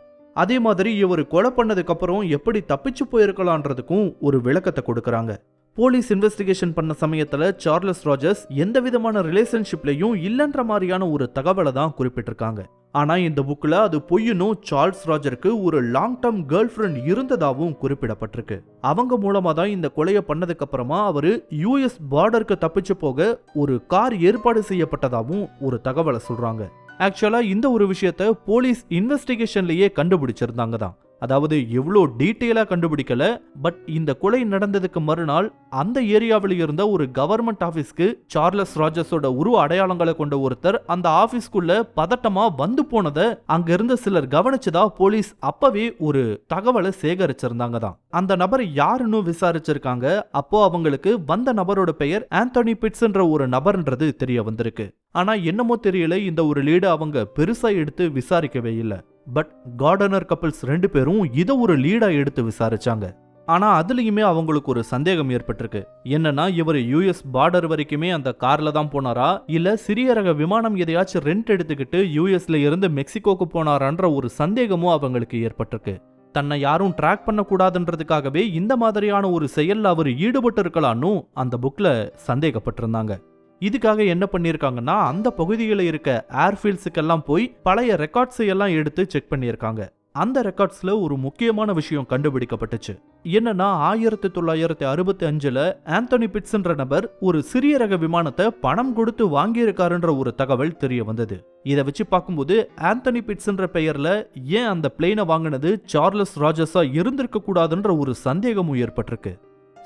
அதே மாதிரி இவர் கொலை பண்ணதுக்கு அப்புறம் எப்படி தப்பிச்சு போயிருக்கலான்றதுக்கும் ஒரு விளக்கத்தை கொடுக்கறாங்க. போலீஸ் இன்வெஸ்டிகேஷன் பண்ண சமயத்துல சார்லஸ் ராஜர்ஸ் எந்த விதமான ரிலேஷன்ஷிப்லயும் இல்லைன்ற மாதிரியான ஒரு தகவலை தான் குறிப்பிட்டிருக்காங்க. ஆனா இந்த புக்ல அது பொய்யுனும் சார்ல்ஸ் ராஜருக்கு ஒரு லாங் டேர்ம் கேர்ள் ஃப்ரெண்ட் இருந்ததாகவும் குறிப்பிடப்பட்டிருக்கு. அவங்க மூலமா தான் இந்த கொலையை பண்ணதுக்கு அப்புறமா அவரு யூஎஸ் பார்டருக்கு தப்பிச்சு போக ஒரு கார் ஏற்பாடு செய்யப்பட்டதாகவும் ஒரு தகவலை சொல்றாங்க. ஆக்சுவலா இந்த ஒரு விஷயத்த போலீஸ் இன்வெஸ்டிகேஷன்லயே கண்டுபிடிச்சிருந்தாங்க தான். அதாவது எவ்வளோ டீட்டெயிலாக கண்டுபிடிக்கல பட் இந்த கொலை நடந்ததுக்கு மறுநாள் அந்த ஏரியாவில் இருந்த ஒரு கவர்மெண்ட் ஆஃபீஸ்க்கு சார்லஸ் ராஜர்ஸோட உருவ அடையாளங்களை கொண்ட ஒருத்தர் அந்த ஆஃபீஸ்க்குள்ள பதட்டமா வந்து போனதை அங்க இருந்த சிலர் கவனிச்சதா போலீஸ் அப்பவே ஒரு தகவலை சேகரிச்சிருந்தாங்க தான். அந்த நபர் யாருன்னு விசாரிச்சிருக்காங்க அப்போ அவங்களுக்கு வந்த நபரோட பெயர் ஆந்தோனி பிட்ஸ்ன்ற ஒரு நபர்ன்றது தெரிய வந்திருக்கு. ஆனா என்னமோ தெரியல இந்த ஒரு லீடு அவங்க பெருசா எடுத்து விசாரிக்கவே இல்லை. பட் கார்டனர் கப்பிள்ஸ் ரெண்டு பேரும் இதை ஒரு லீடா எடுத்து விசாரிச்சாங்க. ஆனா அதுலயுமே அவங்களுக்கு ஒரு சந்தேகம் ஏற்பட்டிருக்கு. என்னன்னா இவர் யூஎஸ் பார்டர் வரைக்குமே அந்த கார்ல தான் போனாரா? இல்ல சிறிய ரக விமானம் எதையாச்சும் ரெண்ட் எடுத்துக்கிட்டு யூஎஸ்ல இருந்து மெக்சிகோக்கு போனாரான்ற ஒரு சந்தேகமும் அவங்களுக்கு ஏற்பட்டிருக்கு. தன்னை யாரும் ட்ராக் பண்ணக்கூடாதுன்றதுக்காகவே இந்த மாதிரியான ஒரு செயல்ல அவர் ஈடுபட்டு இருக்கலான்னு அந்த புக்ல சந்தேகப்பட்டிருந்தாங்க. இதுக்காக என்ன பண்ணியிருக்காங்கன்னா அந்த பகுதியில் இருக்க ஏர்ஃபீல்ட்ஸுக்கெல்லாம் போய் பழைய ரெக்கார்ட்ஸை எல்லாம் எடுத்து செக் பண்ணியிருக்காங்க. அந்த ரெக்கார்ட்ஸ்ல ஒரு முக்கியமான விஷயம் கண்டுபிடிக்கப்பட்டுச்சு. என்னன்னா ஆயிரத்தி தொள்ளாயிரத்தி அறுபத்தி அஞ்சுல ஆந்தோனி பிட்ஸ்ன்ற நபர் ஒரு சிறிய ரக விமானத்தை பணம் கொடுத்து வாங்கியிருக்காருன்ற ஒரு தகவல் தெரிய வந்தது. இதை வச்சு பார்க்கும்போது ஆந்தோனி பிட்ஸ்ன்ற பெயர்ல ஏன் அந்த பிளேனை வாங்கினது சார்லஸ் ராஜஸா இருந்திருக்க கூடாதுன்ற ஒரு சந்தேகமும் ஏற்பட்டிருக்கு.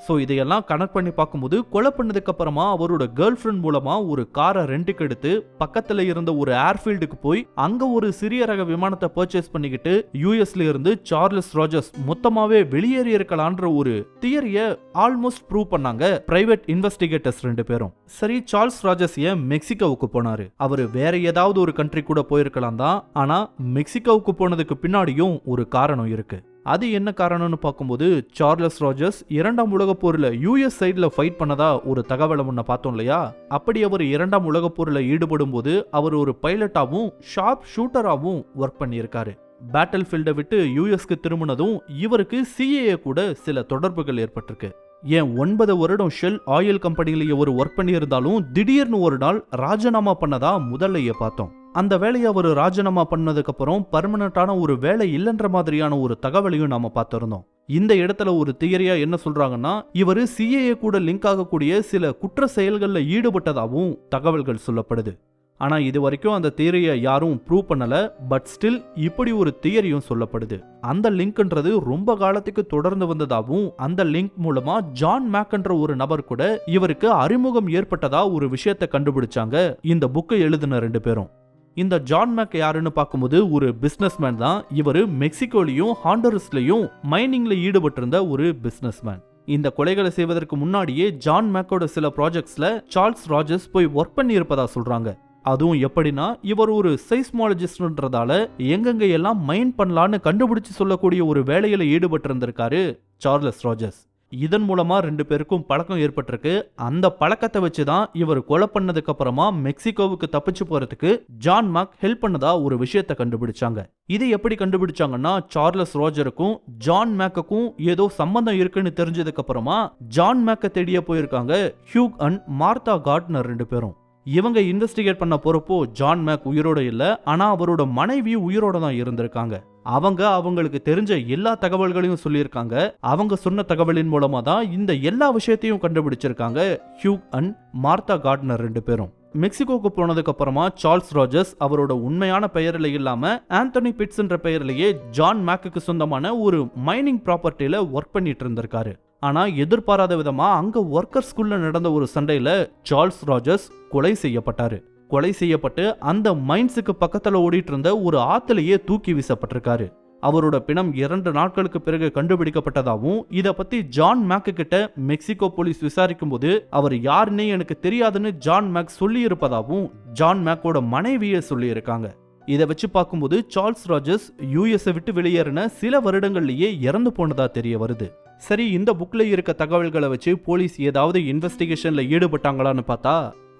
ஸோ இதையெல்லாம் கனெக்ட் பண்ணி பார்க்கும்போது கொலை பண்ணதுக்கு அப்புறமா அவரோட கேர்ள் ஃப்ரெண்ட் மூலமா ஒரு காரை ரெண்டுக்கு எடுத்து பக்கத்துல இருந்த ஒரு ஏர்ஃபீல்டுக்கு போய் அங்க ஒரு சிறிய ரக விமானத்தை பர்ச்சேஸ் பண்ணிக்கிட்டு யூஎஸ்ல இருந்து சார்லஸ் ராஜர்ஸ் மொத்தமாவே வெளியேறி இருக்கலான்ற ஒரு தியரிய ஆல்மோஸ்ட் ப்ரூவ் பண்ணாங்க பிரைவேட் இன்வெஸ்டிகேட்டர்ஸ் ரெண்டு பேரும். சரி சார்ல்ஸ் ராஜர்ஸ் ஏன் மெக்சிகோவுக்கு போனாரு? அவர் வேற ஏதாவது ஒரு கண்ட்ரி கூட போயிருக்கலாம் தான். ஆனா மெக்சிகோவுக்கு போனதுக்கு பின்னாடியும் ஒரு காரணம் இருக்கு. அது என்ன காரணம்னு பார்க்கும்போது சார்லஸ் ராஜர்ஸ் இரண்டாம் உலகப் போரில் யூஎஸ் சைடில் ஃபைட் பண்ணதா ஒரு தகவலை முன்ன பார்த்தோம் இல்லையா? அப்படி அவர் இரண்டாம் உலகப் போரில் ஈடுபடும் போது அவர் ஒரு பைலட்டாகவும் ஷார்ப் ஷூட்டராகவும் ஒர்க் பண்ணியிருக்காரு. பேட்டில் ஃபீல்டை விட்டு யூஎஸ்க்கு திரும்பினதும் இவருக்கு சிஏஏ கூட சில தொடர்புகள் ஏற்பட்டிருக்கு. ஏன் ஒன்பது வருடம் ஷெல் ஆயில் கம்பெனிலேயே ஒரு ஒர்க் பண்ணியிருந்தாலும் திடீர்னு ஒரு நாள் ராஜினாமா பண்ணதா முதல்லையே பார்த்தோம். அந்த வேலையை அவர் ராஜினாமா பண்ணதுக்கு அப்புறம் பர்மனண்டான ஒரு வேலை இல்லைன்ற மாதிரியான ஒரு தகவலையும் நாம பார்த்திருந்தோம். இந்த இடத்துல ஒரு தியரியா என்ன சொல்றாங்கன்னா இவர் சிஏஏ கூட லிங்க் ஆகக்கூடிய சில குற்ற செயல்களில் ஈடுபட்டதாகவும் தகவல்கள் சொல்லப்படுது. ஆனா இது வரைக்கும் அந்த தியரியை யாரும் ப்ரூவ் பண்ணல பட் ஸ்டில் இப்படி ஒரு தியரியும் சொல்லப்படுது. அந்த லிங்க்ன்றது ரொம்ப காலத்துக்கு தொடர்ந்து வந்ததாகவும் அந்த லிங்க் மூலமா ஜான் மேக்ன்ற ஒரு நபர் கூட இவருக்கு அறிமுகம் ஏற்பட்டதா ஒரு விஷயத்தை கண்டுபிடிச்சாங்க. இந்த புக்கை எழுதின ரெண்டு பேரும். இந்த ஜான் மேக் யாருன்னு பார்க்கும்போது ஒரு பிசினஸ்மேன் தான். இவர் மெக்சிகோலையும் ஹாண்டரஸ்லையும் மைனிங்ல ஈடுபட்டிருந்த ஒரு பிசினஸ்மேன் இந்த கொலைகளை செய்வதற்கு முன்னாடியே ஜான் மேக்கோட சில ப்ராஜெக்ட்ஸ்ல சார்ல்ஸ் ராஜர்ஸ் போய் ஒர்க் பண்ணி இருப்பதா சொல்றாங்க. அதுவும் எப்படின்னா இவர் ஒரு சைஸ்மாலஜிஸ்ட்ன்றதால எங்கெங்க எல்லாம் மைன் பண்ணலான்னு கண்டுபிடிச்சு சொல்லக்கூடிய ஒரு வேலையில ஈடுபட்டு இருந்திருக்காரு சார்லஸ் ராஜர்ஸ். இதன் மூலமாக ரெண்டு பேருக்கும் பழக்கம் ஏற்பட்டிருக்கு. அந்த பழக்கத்தை வச்சு தான் இவர் கொலை பண்ணதுக்கு அப்புறமா மெக்சிகோவுக்கு தப்பிச்சு போறதுக்கு ஜான் மார்க் ஹெல்ப் பண்ணதா ஒரு விஷயத்தை கண்டுபிடிச்சாங்க. இதை எப்படி கண்டுபிடிச்சாங்கன்னா சார்லஸ் ரோஜருக்கும் ஜான் மேக்குக்கும் ஏதோ சம்பந்தம் இருக்குன்னு தெரிஞ்சதுக்கு அப்புறமா ஜான் மேக்க தேடிய போயிருக்காங்க ஹியூக் அண்ட் மார்த்தா கார்ட்னர் ரெண்டு பேரும். இவங்க இன்வெஸ்டிகேட் பண்ண போறப்போ ஜான் மேக் உயிரோட இல்லை ஆனால் அவரோட மனைவி உயிரோட தான் இருந்திருக்காங்க. அவங்க அவங்களுக்கு தெரிஞ்ச எல்லா தகவல்களையும் சொல்லியிருக்காங்க. அவங்க சொன்ன தகவலின் மூலமா தான் இந்த எல்லா விஷயத்தையும் கண்டுபிடிச்சிருக்காங்க. ஹியூக் அண்ட் மார்த்தா கார்ட்னர் ரெண்டு பேரும். மெக்சிகோக்கு போனதுக்கு அப்புறமா சார்ல்ஸ் ராஜர்ஸ் அவரோட உண்மையான பெயரில் இல்லாம ஆந்தனி பிட்ஸ்ன்ற பெயரிலேயே ஜான் மேக்குக்கு சொந்தமான ஒரு மைனிங் ப்ராப்பர்ட்டியில ஒர்க் பண்ணிட்டு இருந்திருக்காரு. ஆனா எதிர்பாராத விதமா அங்க ஒர்க்கர்ஸ்குள்ள நடந்த ஒரு சண்டையில சார்ல்ஸ் ராஜர்ஸ் கொலை செய்யப்பட்டாரு. கொலை செய்யப்பட்டு அந்த மைன்ஸுக்கு பக்கத்துல ஓடிட்டு இருந்த ஒரு ஆத்திலேயே தூக்கி வீசப்பட்டிருக்காரு. அவரோட பிணம் இரண்டு நாட்களுக்கு பிறகு கண்டுபிடிக்கப்பட்டதாகவும் இத பத்தி ஜான் மேக்கு கிட்ட மெக்சிகோ போலீஸ் விசாரிக்கும் போது அவர் யாருன்னே எனக்கு தெரியாதுன்னு ஜான் மேக் சொல்லி இருப்பதாகவும் ஜான் மேக்கோட மனைவியை சொல்லியிருக்காங்க. இதை வச்சு பார்க்கும்போது சார்ல்ஸ் ராஜர்ஸ் யூஎஸ்ஐ விட்டு வெளியேறின சில வருடங்கள்லயே இறந்து போனதா தெரிய வருது. சரி இந்த புக்ல இருக்க தகவல்களை வச்சு போலீஸ் ஏதாவது இன்வெஸ்டிகேஷன்ல ஈடுபட்டாங்களான்னு பார்த்தா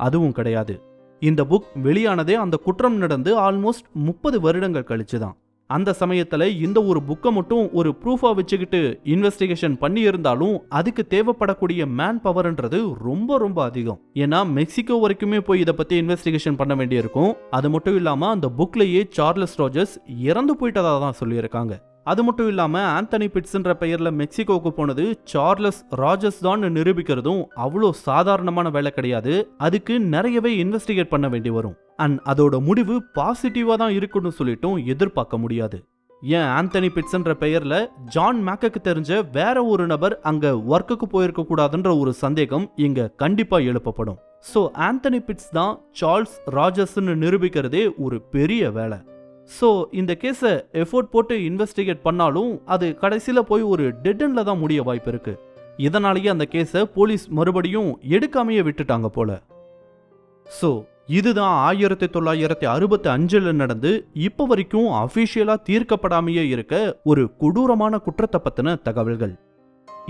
அதுவும் கிடையாது. இந்த புக் வெளியானதே அந்த குற்றம் நடந்து ஆல்மோஸ்ட் முப்பது வருடங்கள் கழிச்சு தான் அந்த சமயத்தில் இந்த ஒரு புக்கை மட்டும் ஒரு ப்ரூஃபாக வச்சுக்கிட்டு இன்வெஸ்டிகேஷன் பண்ணி இருந்தாலும் அதுக்கு தேவைப்படக்கூடிய மேன் பவர்ன்றது ரொம்ப ரொம்ப அதிகம். ஏன்னா மெக்சிகோ வரைக்குமே போய் இதை பற்றி இன்வெஸ்டிகேஷன் பண்ண வேண்டியிருக்கும். அது மட்டும் இல்லாமல் அந்த புக்லேயே சார்லஸ் ரோஜர்ஸ் இறந்து போயிட்டதாக தான் சொல்லியிருக்காங்க. அது மட்டும் இல்லாம ஆந்தனி பிட்ஸ்ன்ற பெயர்ல மெக்சிகோவுக்கு போனது சார்லஸ் ராஜஸ் தான் நிரூபிக்கிறதும் அவ்வளோ சாதாரணமான வேலை கிடையாது. அதுக்கு நிறையவே இன்வெஸ்டிகேட் பண்ண வேண்டி வரும். அண்ட் அதோட முடிவு பாசிட்டிவா தான் இருக்குன்னு சொல்லிட்டும் எதிர்பார்க்க முடியாது. ஏன் ஆந்தனி பிட்ஸ்ன்ற பெயர்ல ஜான் மேக்கக்கு தெரிஞ்ச வேற ஒரு நபர் அங்க ஒர்க்குக்கு போயிருக்க கூடாதுன்ற ஒரு சந்தேகம் இங்க கண்டிப்பா எழுப்பப்படும். ஸோ ஆந்தனி பிட்ஸ் தான் சார்ல்ஸ் ராஜர்ஸ்னு நிரூபிக்கிறதே ஒரு பெரிய வேலை. ஸோ இந்த கேஸை எஃபோர்ட் போட்டு இன்வெஸ்டிகேட் பண்ணாலும் அது கடைசியில் போய் ஒரு டெட்டனில் தான் முடிய வாய்ப்பு இருக்கு. இதனாலேயே அந்த கேஸை போலீஸ் மறுபடியும் எடுக்காமையே விட்டுட்டாங்க போல. ஸோ இதுதான் ஆயிரத்தி தொள்ளாயிரத்தி அறுபத்தி அஞ்சில் நடந்து இப்போ வரைக்கும் அஃபிஷியலாக தீர்க்கப்படாமையே இருக்க ஒரு கொடூரமான குற்றத்தை பற்றின தகவல்கள்.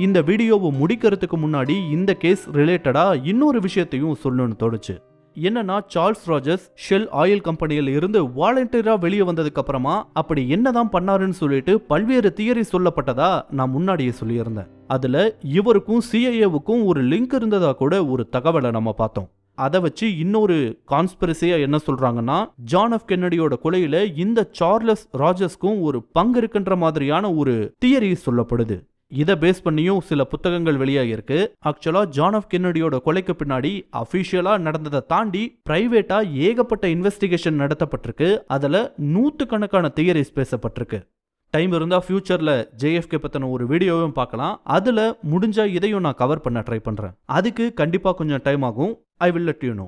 இந்த வீடியோவை முடிக்கிறதுக்கு முன்னாடி இந்த கேஸ் ரிலேட்டடாக இன்னொரு விஷயத்தையும் சொல்லணும்னு தோணுச்சு. என்னன்னா சார்ல்ஸ் ராஜர்ஸ் ஷெல் ஆயில் கம்பெனியில இருந்து வாலண்டியரா வெளியே வந்ததுக்கு அப்புறமா அப்படி என்னதான் பண்ணாருன்னு சொல்லிட்டு பல்வேறு தியரி சொல்லப்பட்டதா நான் முன்னாடியே சொல்லியிருந்தேன். அதுல இவருக்கும் சிஐஏவுக்கும் ஒரு லிங்க் இருந்ததா கூட ஒரு தகவலை நம்ம பார்த்தோம். அதை வச்சு இன்னொரு கான்ஸ்பிரசியா என்ன சொல்றாங்கன்னா ஜான் எஃப் கென்னடியோட கொலையில இந்த சார்லஸ் ராஜர்ஸ்க்கும் ஒரு பங்கு இருக்குன்ற மாதிரியான ஒரு தியரி சொல்லப்படுது. இதை பேஸ் பண்ணியும் சில புத்தகங்கள் வெளியாகிருக்கு ஆக்சுவலா ஜான் ஆஃப் கென்னடியோட கொலைக்கு பின்னாடி அஃபிஷியலா நடந்ததை தாண்டி பிரைவேட்டா ஏகப்பட்ட இன்வெஸ்டிகேஷன் நடத்தப்பட்டிருக்கு. அதுல நூற்றுக்கணக்கான தியரிஸ் பேசப்பட்டிருக்கு. டைம் இருந்தால் ஃப்யூச்சரில் ஜேஎஃப்கே பற்றின ஒரு வீடியோவும் பார்க்கலாம். அதில் முடிஞ்சா இதையும் நான் கவர் பண்ண ட்ரை பண்ணுறேன் அதுக்கு கண்டிப்பாக கொஞ்சம் டைம் ஆகும். I will let you know